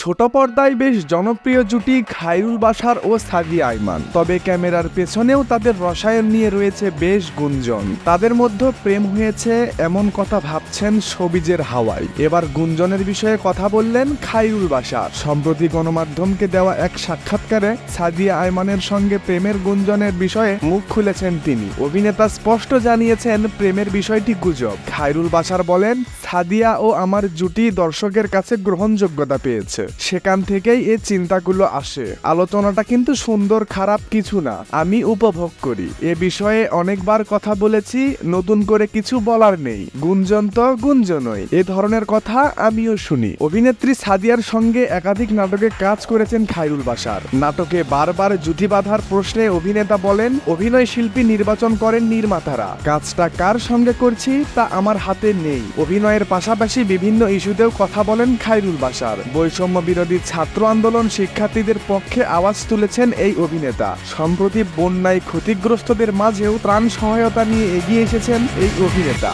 ছোট পর্দায় বেশ জনপ্রিয় জুটি খায়রুল বাশার ও সাদিয়া আইমান। তবে ক্যামেরার পেছনেও তাদের রসায়ন নিয়ে রয়েছে বেশ গুঞ্জন। তাদের মধ্যে প্রেম হয়েছে, এমন কথা ভাবছেন সবিজের হাওয়ায় এবার গুঞ্জনের বিষয়ে কথা বললেন খায়রুল বাশার সম্প্রতি গণমাধ্যমকে দেওয়া এক সাক্ষাৎকারে সাদিয়া আইমানের সঙ্গে প্রেমের গুঞ্জনের বিষয়ে মুখ খুলেছেন তিনি। অভিনেতা স্পষ্ট জানিয়েছেন, প্রেমের বিষয়টি গুজব। খায়রুল বাসার বলেন, সাদিয়া ও আমার জুটি দর্শকের কাছে গ্রহণযোগ্যতা পেয়েছে। সেখান থেকেই এই চিন্তাগুলো আসে। আলোচনাটা কিন্তু সুন্দর, খারাপ কিছু না। আমি উপভোগ করি। এ বিষয়ে অনেকবার কথা বলেছি, নতুন করে কিছু বলার নেই। গুঞ্জন তো গুঞ্জনই। এ ধরনের কথা আমিও শুনি। অভিনেত্রী সাদিয়ার সঙ্গে একাধিক নাটকে কাজ করেছেন খাইরুল বাশার। নাটকে বারবার জুথি বাঁধার প্রশ্নে অভিনেতা বলেন, অভিনয় শিল্পী নির্বাচন করেন নির্মাতারা। কাজটা কার সঙ্গে করছি তা আমার হাতে নেই। অভিনয়ের পাশাপাশি বিভিন্ন ইস্যুতেও কথা বলেন খাইরুল বাশার। বৈষম্য বিরোধী ছাত্র আন্দোলন শিক্ষার্থীদের পক্ষে আওয়াজ তুলেছেন এই অভিনেতা। সম্প্রতি বন্যায় ক্ষতিগ্রস্তদের মাঝেও ত্রাণ সহায়তা নিয়ে এগিয়ে এসেছেন এই অভিনেতা।